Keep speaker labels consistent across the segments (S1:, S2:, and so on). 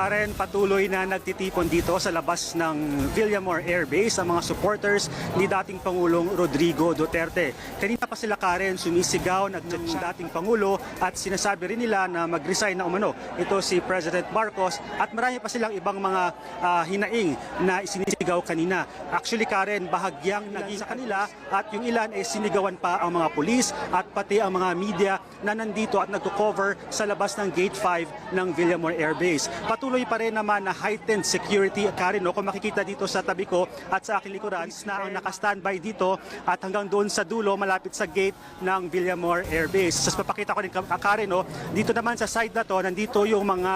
S1: Karen, patuloy na nagtitipon dito sa labas ng Villamor Air Base ang mga supporters ni dating Pangulong Rodrigo Duterte. Kanina pa sila Karen sumisigaw ng dating Pangulo at sinasabi rin nila na mag-resign na umano. Ito si President Marcos at marami pa silang ibang mga ah, hinaing na sinisigaw kanina. Actually Karen, bahagyang naging sa kanila at yung ilan ay sinigawan pa ang mga pulis at pati ang mga media na nandito at nagko-cover sa labas ng Gate 5 ng Villamor Air Base. Patuloy pa rin naman na heightened security, Karen, no? kung makikita dito sa tabi ko at sa aking likuran, na ang naka-standby dito at hanggang doon sa dulo, malapit sa gate ng Villamor Air Base. Sa papakita ko rin, Ka- Karen, no? dito naman sa side na to, nandito yung mga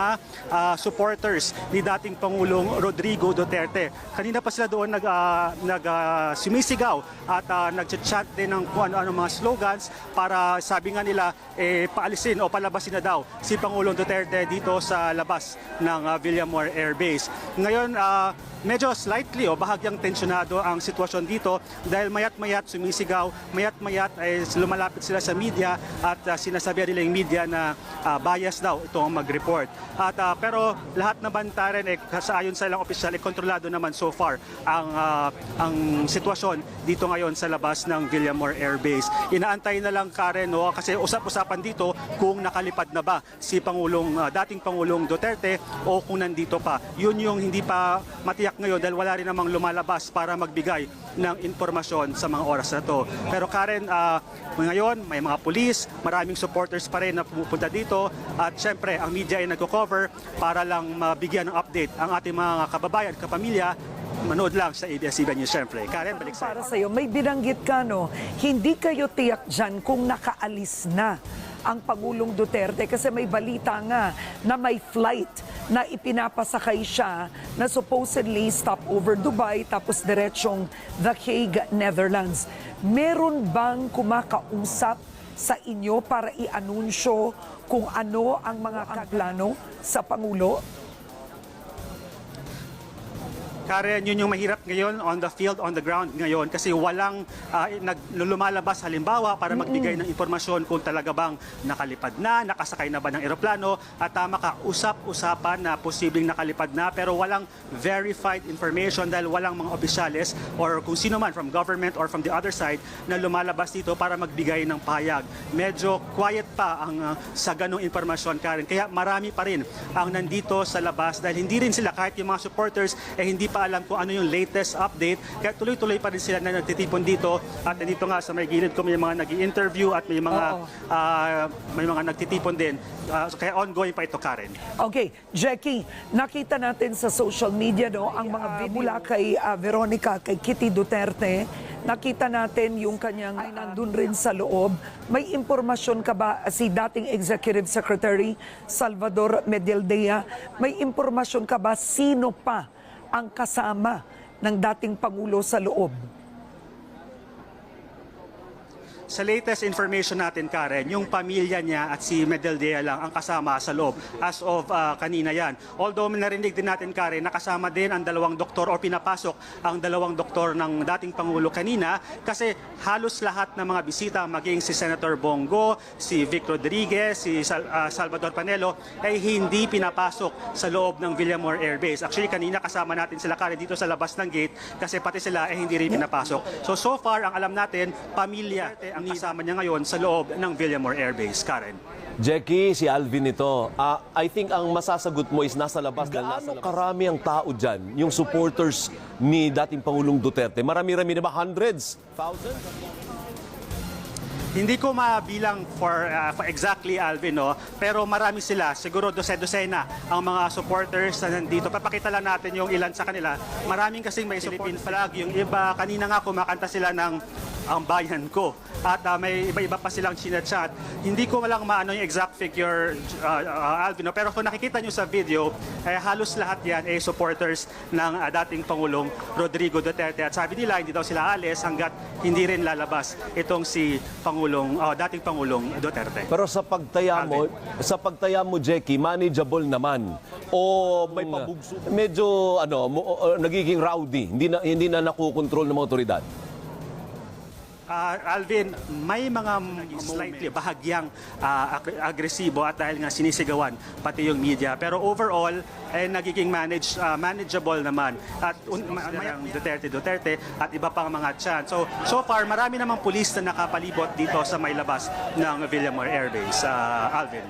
S1: ah, supporters ni dating Pangulong Rodrigo Duterte. Kanina pa sila doon nag, ah, nag ah, sumisigaw at uh, nag-chat din ng kung ano-ano mga slogans para sabi nga nila eh, paalisin o palabasin na daw si Pangulong Duterte dito sa labas ng ah, Villamor Air Base. Ngayon, ah, medyo slightly o bahagyang tensyonado ang sitwasyon dito dahil mayat-mayat sumisigaw, mayat-mayat ay lumalapit sila sa media at uh, sinasabi nila yung media na ah, bias daw itong mag-report. At ah, pero lahat naman taren eh, sa ayon sa ilang opisyal, eh, kontrolado naman so far ang ah, ang sitwasyon dito ngayon sa labas ng Villamor Air Base. Inaantay na lang Karen no kasi usap-usapan dito kung nakalipad na ba si Pangulong ah, dating Pangulong Duterte o kung nandito pa. Yun yung hindi pa matiyak ngayon dahil wala rin namang lumalabas para magbigay ng impormasyon sa mga oras na to. Pero Karen, ah, ngayon may mga pulis, maraming supporters pa rin na pumupunta dito at syempre ang media ay nagko-cover para lang mabigyan ng update ang ating mga kababayan, kapamilya manood lang sa ABS-CBN News syempre. Karen, balik sa
S2: Para sa'yo, may binanggit ka, no? Hindi kayo tiyak dyan kung nakaalis na ang Pangulong Duterte kasi may balita nga na may flight na ipinapasakay siya na supposedly stop over Dubai tapos diretsong The Hague, Netherlands. Meron bang kumakausap sa inyo para i-anunsyo kung ano ang mga plano sa Pangulo?
S1: Karen, yun yung mahirap ngayon on the field, on the ground ngayon kasi walang ah, nag, lumalabas halimbawa para magbigay ng impormasyon kung talaga bang nakalipad na, nakasakay na ba ng eroplano at tama ka, usap-usapan na posibleng nakalipad na pero walang verified information dahil walang mga opisyales or kung sino man from government or from the other side na lumalabas dito para magbigay ng payag. Medyo quiet pa ang ah, sa ganong impormasyon, Karen. Kaya marami pa rin ang nandito sa labas dahil hindi rin sila kahit yung mga supporters eh hindi pa alam kung ano yung latest update. Kaya tuloy-tuloy pa rin sila na nagtitipon dito at nandito nga sa may gilid ko may mga nag interview at may mga ah, may mga nagtitipon din. So kaya ongoing pa ito, Karen.
S2: Okay, Jackie, nakita natin sa social media no, ang mga video mula kay ah, Veronica, kay Kitty Duterte. Nakita natin yung kanyang ay nandun rin sa loob. May impormasyon ka ba si dating Executive Secretary Salvador Medialdea? May impormasyon ka ba sino pa ang kasama ng dating Pangulo sa loob?
S1: Sa latest information natin, Karen, yung pamilya niya at si Medeldea lang ang kasama sa loob as of ah, kanina yan. Although narinig din natin, Karen, nakasama din ang dalawang doktor o pinapasok ang dalawang doktor ng dating Pangulo kanina kasi halos lahat ng mga bisita, maging si Senator Bongo, si Vic Rodriguez, si Sal- ah, Salvador Panelo, ay hindi pinapasok sa loob ng Villamor Air Base. Actually, kanina kasama natin sila, Karen, dito sa labas ng gate kasi pati sila ay hindi rin pinapasok. So, so far, ang alam natin, pamilya ang kasama niya ngayon sa loob ng Villamor Air Base. Karen.
S3: Jackie, si Alvin ito. Ah, I think ang masasagot mo is nasa labas. dahil nasa labas. karami ang tao dyan, yung supporters ni dating Pangulong Duterte? Marami-rami na ba? Hundreds? Thousands?
S1: Hindi ko mabilang for, uh, for exactly, Alvin, no? pero marami sila. Siguro dose-dosena ang mga supporters na nandito. Papakita lang natin yung ilan sa kanila. Maraming kasing may Philippine flag. Yung iba, kanina nga kumakanta sila ng ang bayan ko. At uh, may iba-iba pa silang chinachat. Hindi ko lang maano yung exact figure, uh, uh, Alvin, pero kung nakikita nyo sa video, eh, halos lahat yan ay supporters ng uh, dating Pangulong Rodrigo Duterte. At sabi nila, hindi daw sila alis hanggat hindi rin lalabas itong si Pangulong, uh, dating Pangulong Duterte.
S3: Pero sa pagtaya mo, sa pagtaya mo, Jackie, manageable naman. O may pabugso. Medyo ano, mo, uh, nagiging rowdy. Hindi na hindi na nakokontrol ng mga otoridad.
S1: Ah, Alvin, may mga slightly bahagyang ah, ag- agresibo at dahil nga sinisigawan pati yung media. Pero overall, eh, nagiging manage, ah, manageable naman. At un, ma- may ang Duterte Duterte at iba pang mga chan. So, so far, marami namang pulis na nakapalibot dito sa may labas ng Villamor Air Base. Ah, Alvin.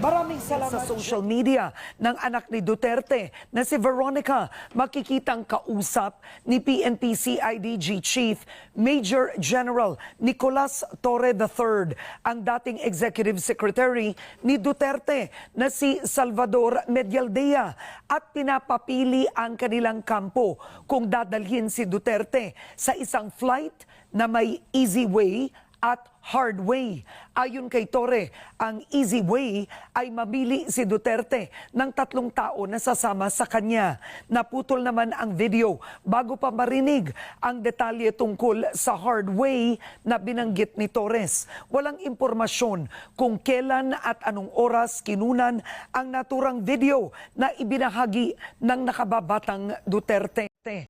S2: Maraming salamat. sa social media ng anak ni Duterte na si Veronica makikitang kausap ni PNP CIDG Chief Major General Nicolas Torre III, ang dating Executive Secretary ni Duterte na si Salvador Medialdea at pinapapili ang kanilang kampo kung dadalhin si Duterte sa isang flight na may easy way at hard way. Ayon kay Torre, ang easy way ay mamili si Duterte ng tatlong tao na sasama sa kanya. Naputol naman ang video bago pa marinig ang detalye tungkol sa hard way na binanggit ni Torres. Walang impormasyon kung kailan at anong oras kinunan ang naturang video na ibinahagi ng nakababatang Duterte.